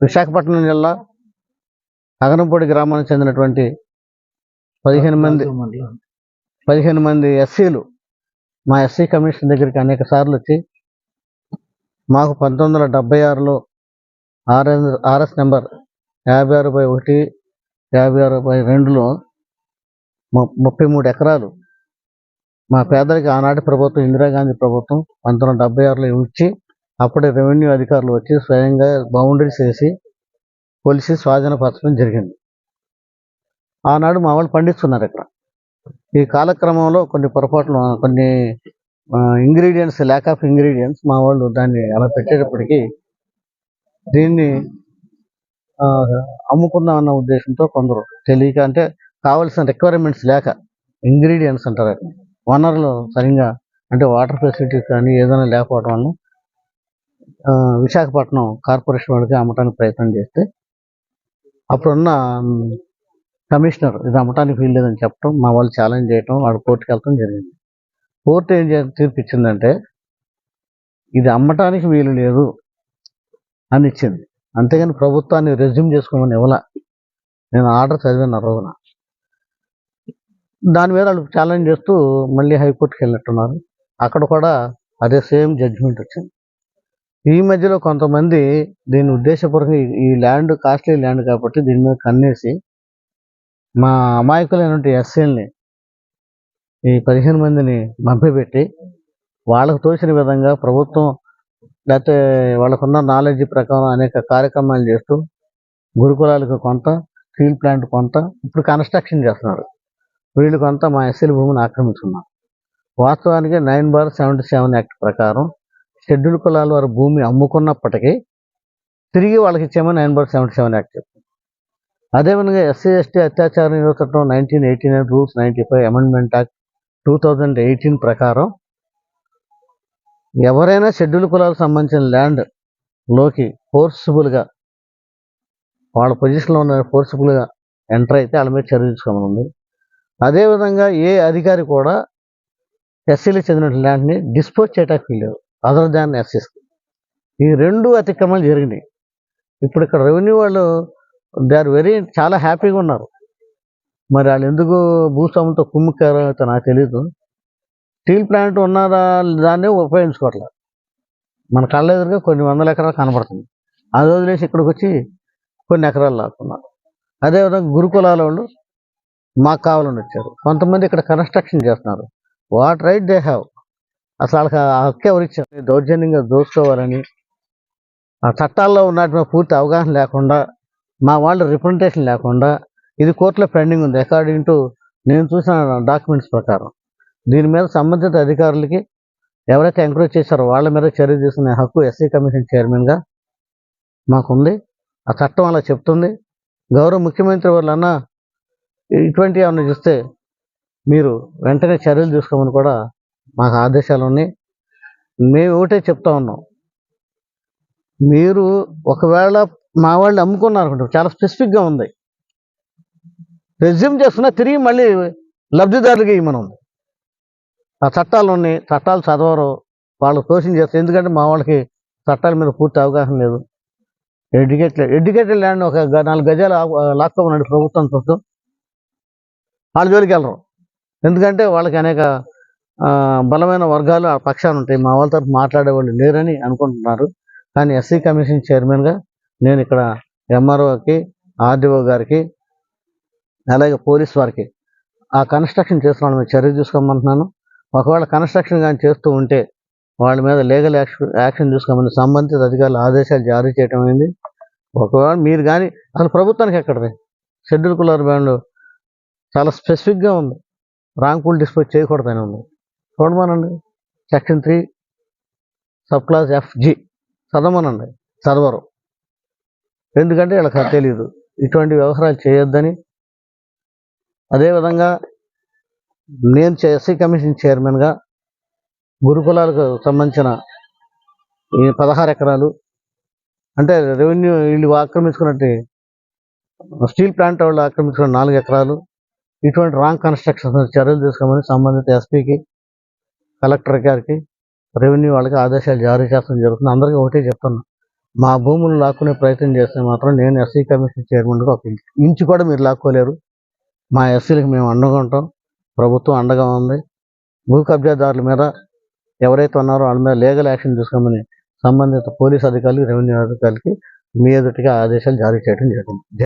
విశాఖపట్నం జిల్లా అగనంపూడి గ్రామానికి చెందినటువంటి పదిహేను మంది పదిహేను మంది ఎస్సీలు మా ఎస్సీ కమిషన్ దగ్గరికి అనేక సార్లు వచ్చి మాకు పంతొమ్మిది వందల డెబ్బై ఆరులో ఆర్ఎస్ ఆర్ఎస్ నెంబర్ యాభై ఆరు బై ఒకటి యాభై ఆరు బై రెండులో ము- ముప్పై మూడు ఎకరాలు మా పేదరికి ఆనాటి ప్రభుత్వం ఇందిరాగాంధీ ప్రభుత్వం పంతొమ్మిది వందల డెబ్బై ఆరులో ఇచ్చి అప్పుడే రెవెన్యూ అధికారులు వచ్చి స్వయంగా బౌండరీస్ వేసి కొలిసి స్వాధీనపరచడం జరిగింది. ఆనాడు మా వాళ్ళు పండిస్తున్నారు ఇక్కడ. ఈ కాలక్రమంలో కొన్ని పొరపాట్లు కొన్ని ఇంగ్రీడియంట్స్ ల్యాక్ ఆఫ్ ఇంగ్రీడియంట్స్ మా వాళ్ళు దాన్ని అలా పెట్టేటప్పటికీ దీన్ని ఆ, అమ్ముకుందాం అన్న ఉద్దేశంతో కొందరు తెలియక అంటే కావలసిన రిక్వైర్మెంట్స్ లేక ఇంగ్రీడియంట్స్ అంటారు. వనరులు సరిగ్గా అంటే వాటర్ ఫెసిలిటీస్ కానీ ఏదైనా లేకపోవడం వల్ల విశాఖపట్నం కార్పొరేషన్ వాళ్ళకి అమ్మటానికి ప్రయత్నం చేస్తే అప్పుడున్న కమిషనర్ ఇది అమ్మటానికి వీల్లేదని చెప్పడం మా వాళ్ళు ఛాలెంజ్ చేయటం వాడు కోర్టుకి వెళ్ళటం జరిగింది. కోర్టు ఏం చే తీర్పు ఇచ్చిందంటే ఇది అమ్మటానికి వీలు లేదు అని ఇచ్చింది. అంతేగాని ప్రభుత్వాన్ని రెజ్యూమ్ చేసుకోమని ఇవ్వాల. నేను ఆర్డర్ చదివాను రోజున. దాని మీద వాళ్ళు ఛాలెంజ్ చేస్తూ మళ్ళీ హైకోర్టుకి వెళ్ళినట్టున్నారు. అక్కడ కూడా అదే సేమ్ జడ్జిమెంట్ వచ్చింది. ఈ మధ్యలో కొంతమంది దీని ఉద్దేశపూర్వకంగా ఈ- ల్యాండ్ కాస్ట్లీ ల్యాండ్ కాబట్టి దీని మీద కన్నేసి మా అమాయకులైనటువంటి ఎస్సీల్ని ఈ పదిహేను మందిని మభ్యపెట్టి వాళ్ళకు తోచిన విధంగా ప్రభుత్వం లేకపోతే వాళ్ళకున్న నాలెడ్జ్ ప్రకారం అనేక కార్యక్రమాలు చేస్తూ గురుకులాలకు కొంత స్టీల్ ప్లాంట్ కొంత ఇప్పుడు కన్స్ట్రక్షన్ చేస్తున్నారు. వీళ్ళు కొంత మా ఎస్సీల భూమిని ఆక్రమించుకున్నారు. వాస్తవానికి nine bar seventy seven act ప్రకారం షెడ్యూల్ కులాల వారి భూమి అమ్ముకున్నప్పటికీ తిరిగి వాళ్ళకి ఇచ్చామని నైన్ బర్ సెవెంటీ సెవెన్ యాక్ట్ చెప్తుంది అదేవిధంగా ఎస్సీ ఎస్టీ అత్యాచార నిరోధక nineteen eighty nine rules ninety five amendment act two thousand eighteen ప్రకారం ఎవరైనా షెడ్యూల్ కులాలకు సంబంధించిన ల్యాండ్లోకి ఫోర్సిబుల్గా వాళ్ళ పొజిషన్లో ఉన్న ఫోర్సిబుల్గా ఎంటర్ అయితే వాళ్ళ మీద చర్య తీసుకోమని అదేవిధంగా ఏ అధికారి కూడా ఎస్సీలకు చెందిన ల్యాండ్ని డిస్పోజ్ చేయడానికి లేదు అదర్ దాన్ ఎస్ఎస్ ఈ రెండు అతిక్రమాలు జరిగినాయి. ఇప్పుడు ఇక్కడ రెవెన్యూ వాళ్ళు దే ఆర్ వెరీ చాలా హ్యాపీగా ఉన్నారు. మరి వాళ్ళు ఎందుకు భూస్వాములతో కుమ్ముకారో అయితే నాకు తెలియదు స్టీల్ ప్లాంట్ ఉన్నారా దాన్ని ఉపయోగించుకోవట్లేదు మన కళ్ళ ఎదురుగా కొన్ని వందల ఎకరాలు కనబడుతుంది. అది వదిలేసి ఇక్కడికి వచ్చి కొన్ని ఎకరాలు లాక్కున్నారు. అదేవిధంగా గురుకులాల వాళ్ళు మాకు కావాలని వచ్చారు. కొంతమంది ఇక్కడ కన్స్ట్రక్షన్ చేస్తున్నారు. వాట్ రైట్ దే హ్యావ్ అసలు వాళ్ళకి ఆ హక్కు ఎవరు ఇచ్చారు? దౌర్జన్యంగా దోచుకోవాలని ఆ చట్టాల్లో ఉన్నటువంటి పూర్తి అవగాహన లేకుండా మా వాళ్ళ రిప్రజెంటేషన్ లేకుండా ఇది కోర్టులో పెండింగ్ ఉంది. అకార్డింగ్ టు నేను చూసిన డాక్యుమెంట్స్ ప్రకారం దీని మీద సంబంధిత అధికారులకి ఎవరైతే ఎంకరేజ్ చేశారో వాళ్ళ మీద చర్య తీసుకునే హక్కు ఎస్సీ కమిషన్ చైర్మన్గా మాకుంది. ఆ చట్టం అలా చెప్తుంది. గౌరవ ముఖ్యమంత్రి వాళ్ళన్నా ఇటువంటి ఏమైనా చూస్తే మీరు వెంటనే చర్యలు తీసుకోమని కూడా మాకు ఆదేశాలు ఉన్నాయి. మేము ఒకటే చెప్తా ఉన్నాం. మీరు ఒకవేళ మా వాళ్ళు అమ్ముకున్నారు చాలా స్పెసిఫిక్గా ఉంది. రెజ్యూమ్ చేసుకున్నా తిరిగి మళ్ళీ లబ్ధిదారులకి ఇవ్వమని ఉంది ఆ చట్టాలు ఉన్నాయి చట్టాలు చదవరు. వాళ్ళు కోచింగ్ చేస్తారు. ఎందుకంటే మా వాళ్ళకి చట్టాల మీద పూర్తి అవగాహన లేదు. ఎడ్యుకేటెడ్ ఎడ్యుకేటెడ్ ల్యాండ్ ఒక గ- నాలుగు గజాలు ఆ- లాక్కోమన్నాడు ప్రభుత్వం చూస్తాం వాళ్ళ జోలికి వెళ్ళరు. ఎందుకంటే వాళ్ళకి అనేక బలమైన వర్గాలు ఆ పక్షాన ఉంటాయి. మా వాళ్ళ తరఫు మాట్లాడే వాళ్ళు లేరని అనుకుంటున్నారు. కానీ ఎస్సీ కమిషన్ చైర్మన్గా నేను ఇక్కడ ఎంఆర్ఓకి ఆర్డీఓ గారికి అలాగే పోలీస్ వారికి ఆ కన్స్ట్రక్షన్ చేస్తున్న వాళ్ళ చర్య తీసుకోమంటున్నాను. ఒకవేళ కన్స్ట్రక్షన్ కానీ చేస్తూ ఉంటే వాళ్ళ మీద లీగల్ యాక్షన్ యాక్షన్ తీసుకోమని సంబంధిత అధికారులు ఆదేశాలు జారీ చేయడం అయింది. ఒకవేళ మీరు కానీ అసలు ప్రభుత్వానికి ఎక్కడది? షెడ్యూల్ కులర్ బ్యాండ్ చాలా స్పెసిఫిక్గా ఉంది. రాంగ్ పూల్ డిస్పోజ్ చేయకూడదని ఉంది. చూడమనండి section three sub clause FG చదవమనండి చదవరు ఎందుకంటే వీళ్ళకి తెలియదు ఇటువంటి వ్యవహారాలు చేయొద్దని. అదేవిధంగా నేను ఎస్సీ కమిషన్ చైర్మన్గా గురుకులాలకు సంబంధించిన ఈ పదహారు ఎకరాలు అంటే రెవెన్యూ వీళ్ళు ఆక్రమించుకున్నట్టు స్టీల్ ప్లాంట్ వాళ్ళు ఆక్రమించుకున్న నాలుగు ఎకరాలు ఇటువంటి రాంగ్ కన్స్ట్రక్షన్ చర్యలు తీసుకోమని సంబంధిత ఎస్పీకి కలెక్టర్ గారికి రెవెన్యూ వాళ్ళకి ఆదేశాలు జారీ చేస్తాం జరుగుతుంది. అందరికీ ఒకటే చెప్తున్నా. మా భూములు లాక్కునే ప్రయత్నం చేస్తే మాత్రం నేను ఎస్సీ కమిషన్ చైర్మన్గా ఒక ఇంచు- ఇంచు కూడా మీరు లాక్కోలేరు. మా ఎస్సీలకు మేము అండగా ఉంటాం. ప్రభుత్వం అండగా ఉంది. భూ కబ్జాదారుల మీద ఎవరైతే ఉన్నారో వాళ్ళ మీద లీగల్ యాక్షన్ తీసుకోమని సంబంధిత పోలీస్ అధికారులు రెవెన్యూ అధికారులకి మీ ఎదుటిగా ఆదేశాలు జారీ చేయడం జరిగింది